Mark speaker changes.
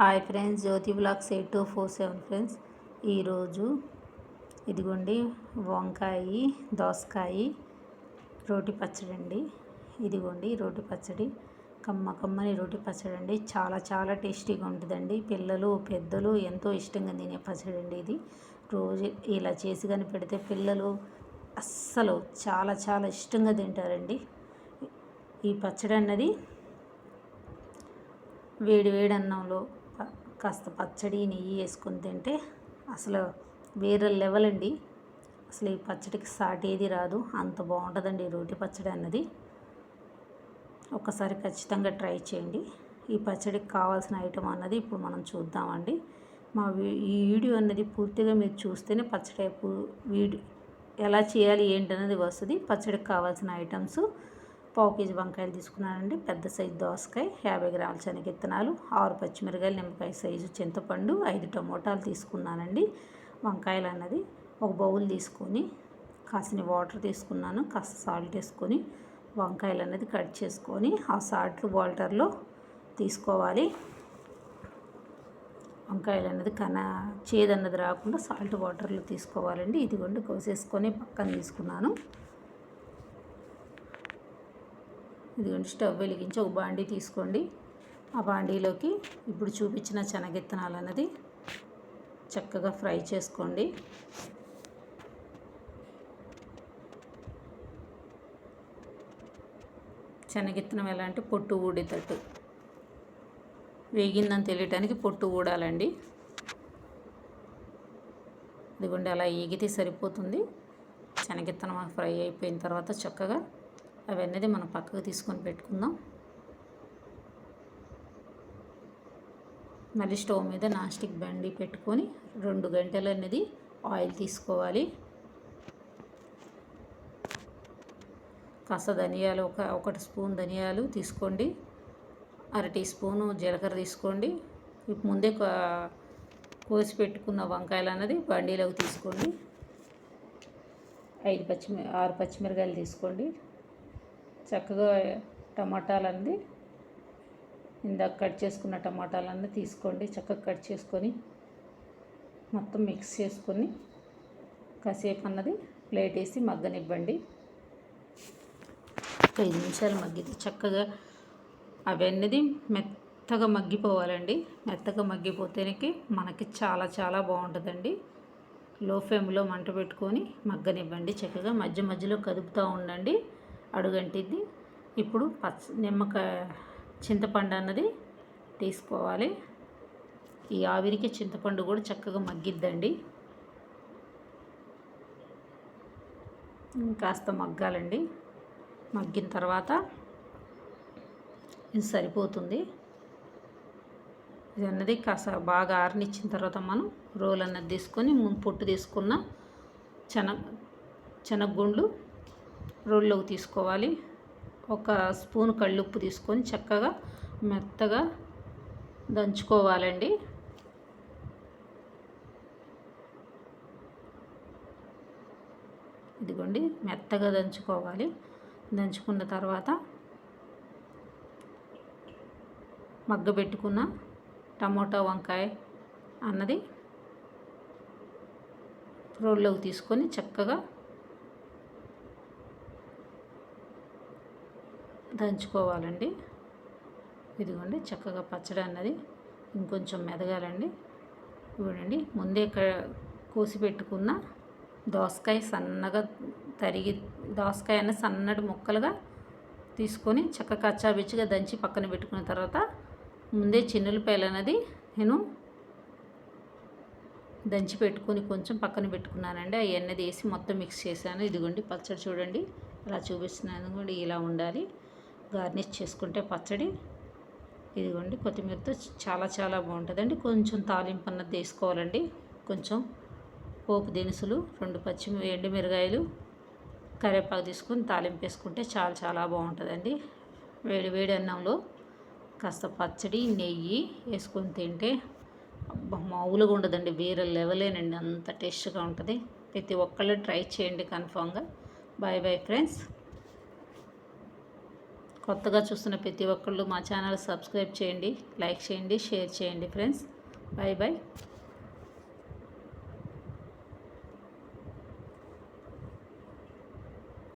Speaker 1: Hi friends Jyothi vlogs eight two four seven friends. ఈరోజు ఇదిగోండి వంకాయ దోసకాయ రోటి పచ్చడి అండి. ఇదిగోండి రోటి పచ్చడి. కమ్మ కమ్మని రోటి పచ్చడి అండి. చాలా చాలా టేస్టీగా ఉంటుందండి. పిల్లలు పెద్దలు ఎంతో ఇష్టంగా తినే పచ్చడి అండి ఇది. రోజు ఇలా చేసి కానీ పెడితే పిల్లలు అస్సలు చాలా చాలా ఇష్టంగా తింటారండి. ఈ పచ్చడి అన్నది వేడి వేడి అన్నంలో కాస్త పచ్చడి నెయ్యి వేసుకొని తింటే అసలు వేరే లెవెల్ అండి. అసలు ఈ పచ్చడికి సాటేది రాదు. అంత బాగుంటుందండి రోటి పచ్చడి అన్నది. ఒక్కసారి ఖచ్చితంగా ట్రై చేయండి. ఈ పచ్చడికి కావాల్సిన ఐటమ్ అన్నది ఇప్పుడు మనం చూద్దామండి. మా వీ- ఈ వీడియో అన్నది పూర్తిగా మీరు చూస్తేనే పచ్చడి వీడియో ఎలా చేయాలి ఏంటన్నది వస్తుంది. పచ్చడికి కావాల్సిన ఐటమ్స్ పావు కేజీ వంకాయలు తీసుకున్నానండి. పెద్ద సైజు దోసకాయ యాభై గ్రాముల శనగిత్తనాలు ఆరు పచ్చిమిరకాయలు నిమ్మకాయ సైజు చింతపండు ఐదు టమోటాలు తీసుకున్నానండి. వంకాయలు అన్నది ఒక బౌల్ తీసుకొని కాసిన వాటర్ తీసుకున్నాను కాస్త సాల్ట్ వేసుకొని వంకాయలు అనేది కట్ చేసుకొని ఆ సాల్ట్ వాటర్లో తీసుకోవాలి. వంకాయలు అనేది కన చేదన్నది రాకుండా సాల్ట్ వాటర్లో తీసుకోవాలండి. ఇదిగోండి కోసేసుకొని పక్కన తీసుకున్నాను. ఇదిగోండి స్టవ్ వెలిగించి ఒక బాండీ తీసుకోండి. ఆ బాండీలోకి ఇప్పుడు చూపించిన శనగిత్తనాలు అన్నది చక్కగా ఫ్రై చేసుకోండి. శనగిత్తనం ఎలా అంటే పొట్టు ఊడేటట్టు. వేగిందని తెలియటానికి పొట్టు ఊడాలండి. ఇదిగోండి అలా ఏగితే సరిపోతుంది. శనగిత్తనం ఫ్రై అయిపోయిన తర్వాత చక్కగా అవన్నీ మనం పక్కకు తీసుకొని పెట్టుకుందాం. మళ్ళీ స్టవ్ మీద నాస్టిక్ బండి పెట్టుకొని రెండు గంటలు అనేది ఆయిల్ తీసుకోవాలి. కాస్త ధనియాలు ఒక ఒకటి స్పూన్ ధనియాలు తీసుకోండి. అర టీ స్పూను జీలకర్ర తీసుకోండి. ఇప్పుడు ముందే కోసి పెట్టుకున్న వంకాయలు అన్నది బండిలోకి తీసుకోండి. ఐదు పచ్చిమి ఆరు పచ్చిమిరకాయలు తీసుకోండి. చక్కగా టమాటాలు ఇందాక కట్ చేసుకున్న టమాటాలన్నీ తీసుకోండి. చక్కగా కట్ చేసుకొని మొత్తం మిక్స్ చేసుకొని కాసేపు అన్నది ప్లేట్ వేసి మగ్గనివ్వండి. ఒక ఐదు నిమిషాలు మగ్గితే చక్కగా అవన్నది మెత్తగా మగ్గిపోవాలండి. మెత్తగా మగ్గిపోతేనే మనకి చాలా చాలా బాగుంటుందండి. లో ఫ్లేమ్లో మంట పెట్టుకొని మగ్గనివ్వండి. చక్కగా మధ్య మధ్యలో కదుపుతూ ఉండండి. అడుగంటిద్ది. ఇప్పుడు పచ్చ నిమ్మకాయ చింతపండు అన్నది తీసుకోవాలి. ఈ ఆవిరికి చింతపండు కూడా చక్కగా మగ్గిద్దండి. కాస్త మగ్గాలండి. మగ్గిన తర్వాత ఇది సరిపోతుంది. ఇది అన్నది కాస్త బాగా ఆరనిచ్చిన తర్వాత మనం రోల్ అన్నది తీసుకొని ముందు పొట్టు తీసుకున్న శనగ శనగగుండ్లు రోల్లోకి తీసుకోవాలి. ఒక స్పూన్ కళ్ళుప్పు తీసుకొని చక్కగా మెత్తగా దంచుకోవాలండి. ఇదిగోండి మెత్తగా దంచుకోవాలి. దంచుకున్న తర్వాత మగ్గబెట్టుకున్న టమోటా వంకాయ అన్నది రోల్లోకి తీసుకొని చక్కగా దంచుకోవాలండి. ఇదిగోండి చక్కగా పచ్చడి అన్నది ఇంకొంచెం మెదగాలండి. చూడండి ముందే క- కోసి పెట్టుకున్న దోసకాయ సన్నగా తరిగి దోసకాయ అన్న సన్నటి ముక్కలుగా తీసుకొని చక్క కచ్చాబిచ్చిగా దంచి పక్కన పెట్టుకున్న తర్వాత ముందే చిన్నులపాయలు అనేది నేను దంచి పెట్టుకొని కొంచెం పక్కన పెట్టుకున్నానండి. ఆ వేసి మొత్తం మిక్స్ చేశాను. ఇదిగోండి పచ్చడి చూడండి. ఇలా చూపిస్తున్నాను. కూడా ఇలా ఉండాలి. గార్నిష్ చేసుకుంటే పచ్చడి. ఇదిగోండి కొత్తిమీరతో చాలా చాలా బాగుంటుందండి. కొంచెం తాలింపు అన్నది వేసుకోవాలండి. కొంచెం పోపు దినుసులు రెండు పచ్చి ఎండుమిరగాయలు కరివేపాకు తీసుకొని తాలింపు వేసుకుంటే చాలా చాలా బాగుంటుందండి. వేడి వేడి అన్నంలో కాస్త పచ్చడి నెయ్యి వేసుకొని తింటే మామూలుగా ఉండదండి. వేరే లెవెలేనండి. అంత టేస్ట్గా ఉంటుంది. ప్రతి ఒక్కళ్ళు ట్రై చేయండి కన్ఫామ్గా. Bye bye friends. కొత్తగా చూస్తున్న ప్రతి ఒక్కళ్ళు మా ఛానల్ సబ్స్క్రైబ్ చేయండి లైక్ చేయండి షేర్ చేయండి ఫ్రెండ్స్. Bye bye